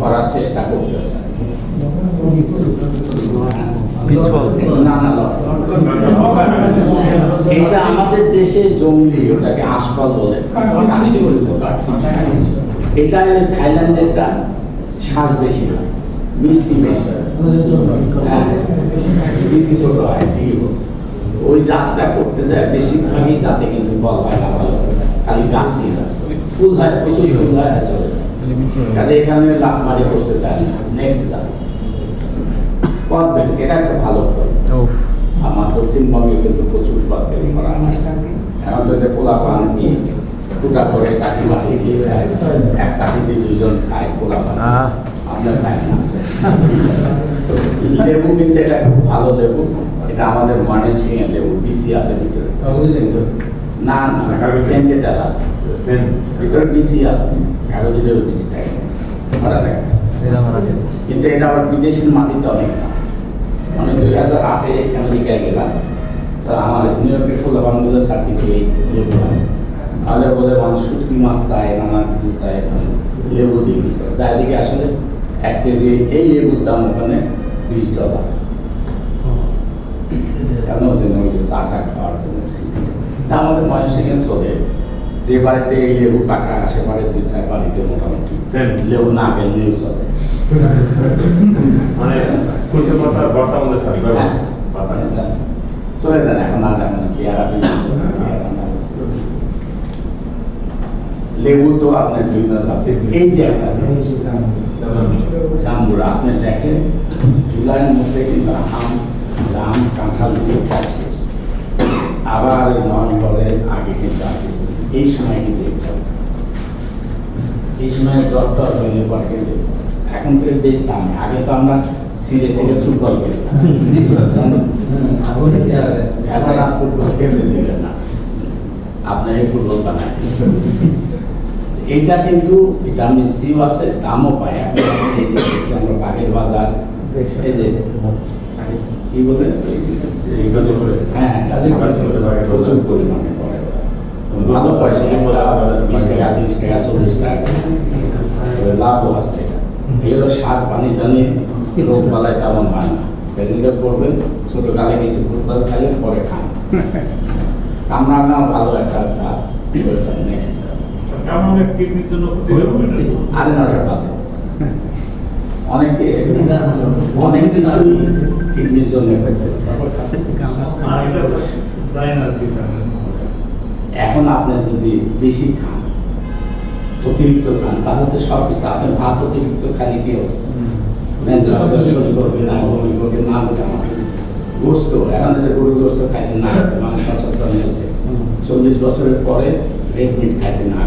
করার চেষ্টা করতেছে। এটা আমাদের দেশে জঙ্গলি ওটাকে আশফল বলে। এটা থাইল্যান্ডেরটা শ্বাস বেশি হয়। মিষ্টি বেশি হ্যাঁ। বেশি ছোট হয় ঠিকই বলছে। ওই জাতটা করতে যায় বেশিরভাগই জাতে কিন্তু ফল হয় না ভালো খালি গাছই হয়। প্রচুর। কাজে এখানে লাভ মারি করতে নেক্সট কদবেল এটা একটা ভালো. আমার দক্ষিণবঙ্গে কিন্তু প্রচুর কদবেল করা এখন তো যে পোলা পান কি টুকা করে কাঠি মাটি দিয়ে এক কাঠি দিয়ে দুইজন খায় পোলা পান. আপনার খায় না। তো লেবু কিন্তু এটা খুব ভালো লেবু। এটা আমাদের ময়মন সিং লেবু বিসি আছে ভিতরে। না না সেন্টেড আছে। ভিতরে বিসি আছে কাগজে লেবু বিসি থাকে। ওটা দেখ কিন্তু এটা আবার বিদেশের মাটিতে অনেক আমি দুই হাজার আটে আমেরিকায় গেলাম। তো আমার নিউ ইয়র্কের ফুলবানগুলো সার্টিফিকেট লেবু হয় তাহলে বলে মানুষ শুটকি মাছ চায় নানা কিছু চায় ওখানে লেবু দিয়ে দিত। যার দিকে আসলে এক কেজি এই লেবুর দাম ওখানে বিশ ডলার। কেন ওই যে চাটা খাওয়ার জন্য তা আমাদের ময়মনসিংহে চলে। যে বাড়িতে এই লেবু কাটা আসে বাড়ি দুই চার বাড়িতে মোটামুটি লেবু না গেলে নিউ চলে। মানে পাতা মধ্যে হ্যাঁ। চলে যান এখন আর এখন পেয়ারা পেয়ারা লেবু তো আপনার বিভিন্ন আছে। এই যে একটা জিনিস জাম্বুরা আপনি দেখেন জুলাইয়ের মধ্যে কিন্তু আম জাম কাঁঠাল লিচু খাওয়া শেষ। আবার নভেম্বরের আগে কিন্তু এই সময় কিন্তু এটা এই সময় জ্বরটা হইলে পর কিন্তু এখন তো বেশ দাম আগে তো আমরা সিরে সিরে ফুটবল খেলতাম। এখন ফুটবল খেলতে না। আপনার এই ফুটবল বানায়। এইটা কিন্তু সিও আছে, দামও আমরা বাগের বাজার কি বলে। হ্যাঁ গাজী প্রচুর পরিমাণে করে। ভালো পয়সা বিশ টাকা তিরিশ টাকা চল্লিশ টাকা। লাভও আছে। এগুলো সার পানি টানি রোগ বালায় তেমন হয় না। বেদিনটা করবেন ছোটকালে কিছু ফুটবল খাইলেন পরে খান। কামরাঙাও ভালো একটা নেক্সট আমাদের কিডনির জন্য ক্ষতি হবে না। আরে নশো বাজে। অনেকে অনেক কিছুই কিডনির জন্য। এখন আপনি যদি বেশি খান অতিরিক্ত খান তাহলে তো সব কিছু আপনি ভাত অতিরিক্ত খালি কি অবস্থা? শরীর করবে না বমি করবে না গোস্ত। এখন যে গরু গোস্ত খাইতে না মানুষ সচেতন হয়েছে চল্লিশ বছরের পরে রেড মিট খাইতে না।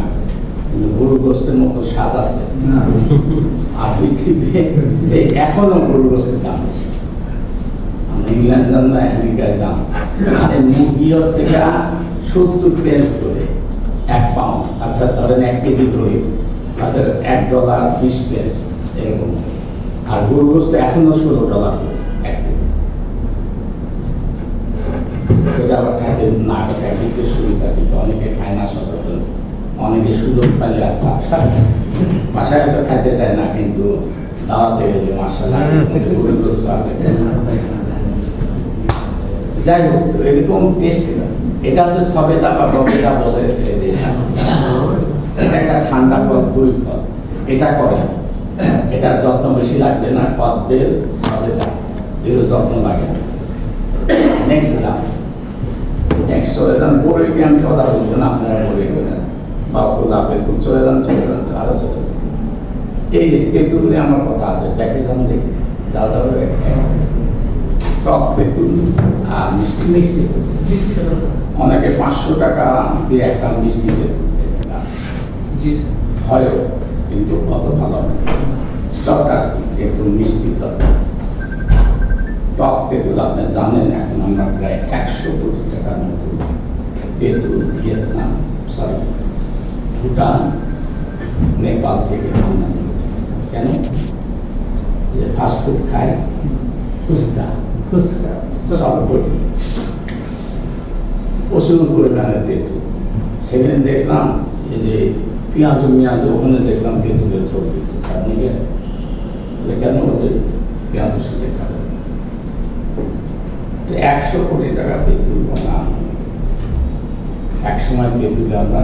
কিন্তু গরু গোস্তের মতো স্বাদ আছে। এখনও গরু দাম আমরা ইংল্যান্ড যান না, আমেরিকায় মুরগি হচ্ছে গা সত্তর পেন্স করে, এক পাউন্ড আচ্ছা ধরেন এক কেজি ধরি আচ্ছা এক ডলার বিশ পেন্স এরকম। আর এখনও ষোলো ডলার এক কেজি। এটা আবার খাইতে না সুবিধা, কিন্তু অনেকে খায় না, সচেতন। অনেকে সুযোগ পাইলে আর সাপ বাসায় হয়তো খাইতে দেয় না কিন্তু দাওয়াতে গেলে মার্শাল্লাহ আছে। যাই হোক এরকম টেস্ট এটা হচ্ছে সবেদা বা টবেদা বলে এটা একটা ঠান্ডা ফল কুড়ি ফল এটা করে এটার যত্ন বেশি লাগবে না কদবেল সবেদা এগুলো যত্ন লাগে না। নেক্সট দাম নেক্সট বলে আমি কথা বলব না আপনারা বলে গেলেন বা গোলাপে ফুল চলে যান চলে যান আরও চলে যান এই যে তেঁতুল নিয়ে আমার কথা আছে দেখে যান দেখি দাও টক তেঁতুল আর মিষ্টি মিষ্টি। অনেকে পাঁচশো টাকা দিয়ে একটা মিষ্টি তেঁতুল হয়ও কিন্তু অত ভালো না। দরকার একটু মিষ্টি দরকার। টক তেঁতুল আপনি জানেন এখন আমরা প্রায় একশো কোটি টাকার মতো তেঁতুল ভিয়েতনাম সরি ভুটান নেপাল থেকে আমদানি কেন? যে ফাস্টফুড খায় ফুচকা ফুচকা। প্রচুর পরিমাণে তেঁতুল। সেদিন দেখলাম এই যে পেঁয়াজু মেয়াজু ওখানে দেখলাম তেঁতুলের ছবি দিচ্ছে। কে? কেন? বলে পেঁয়াজুর সাথে খাবে একশো কোটি টাকা তেঁতুল বানা এক সময় তেঁতুলে আমরা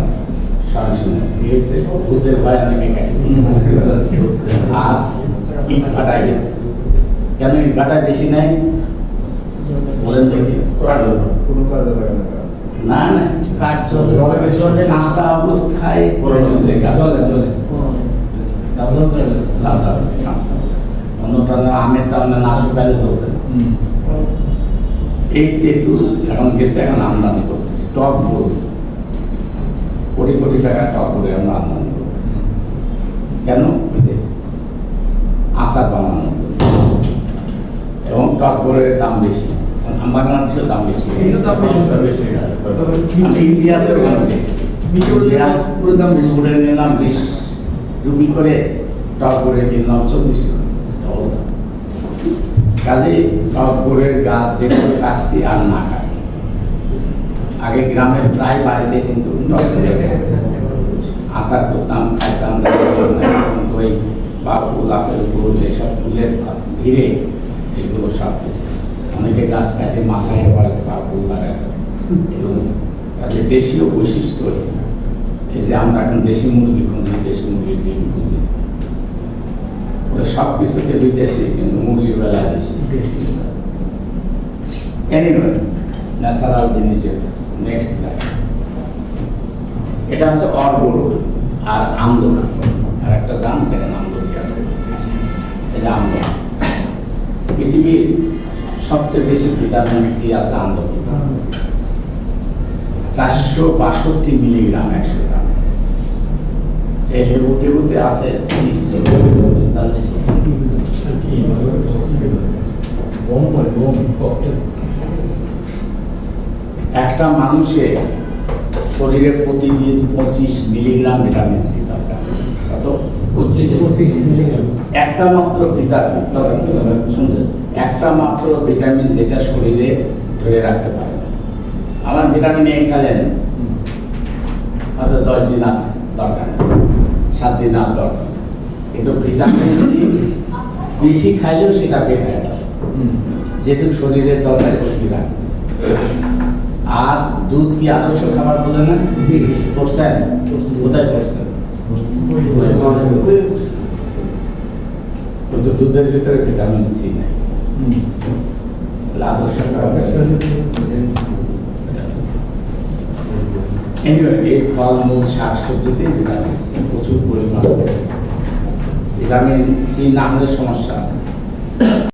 কেন বেশি নেয় বলেন দেখি না না না কাঠ জলে জলে বেশি। জলে কাঁচা অবস্থায় জলে কাঁচা জলে লাল লাল কাঁচা অবস্থায় অন্যটা না শুকালে এই তেঁতুল এখন গেছে, এখন আমদানি করতেছি টক বই কোটি কোটি টাকা টক বই আমরা আমদানি করতেছি। কেন? ওই যে আচার বানানোর জন্য। এবং টক বইয়ের দাম বেশি। বাংলাদেশেও দাম বেশি। আমি ইন্ডিয়াতেও দাম নিলাম রুপি করে টক করে কিনলাম কাজে টক। করে গাছ যেগুলো কাটছি আর না কাটি আগে গ্রামের প্রায় বাড়িতে কিন্তু টক করে আশা করতাম খাইতাম বাবু লাফের ফুল এসব ফুলের ভিড়ে এগুলো সব কিছু অনেকে গাছ কাটে মাথায় আবার বাবু লাগাছে এগুলো কাজে দেশীয় বৈশিষ্ট্য এই যে আমরা এখন দেশি মুরগি খুঁজি দেশি মুরগির ডিম খুঁজি। সব কিছুতে বিদেশি কিন্তু মুরগির বেলায় দেশি। এনিওয়ে ন্যাচারাল জিনিস নেক্সট এটা হচ্ছে অর্গল আর আন্দোলন আর একটা জান দেখেন আন্দোলন এটা আন্দোলন পৃথিবীর সবচেয়ে বেশি ভিটামিন সি আছে আন্দোলন চারশো বাষট্টি মিলিগ্রাম একশো গ্রাম এই লেবু টেবুতে আছে তেতাল্লিশ একটা মানুষের শরীরে প্রতিদিন পঁচিশ মিলিগ্রাম ভিটামিন সি দরকার। কত? পঁচিশ মিলিগ্রাম। একটা মাত্র ভিটামিন শুনছেন? একটা মাত্র ভিটামিন যেটা শরীরে ধরে রাখতে পারে। আমার ভিটামিন এ খেলেন হয়তো দশ দিন আর দরকার সাত দিন আর দরকার কিন্তু ভিটামিন সি বেশি খাইলেও সেটা যাবে। যেহেতু শরীরের দরকার রাখবে আর দুধ কি আদর্শ খাবার বলে না? জি করছেন কোথায় করছেন কিন্তু দুধের ভিতরে ভিটামিন সি নেই। আদর্শ এই ফলমূল শাকসবজিতে ভিটামিন সি প্রচুর পরিমাণ। ভিটামিন সি না হলে সমস্যা আছে।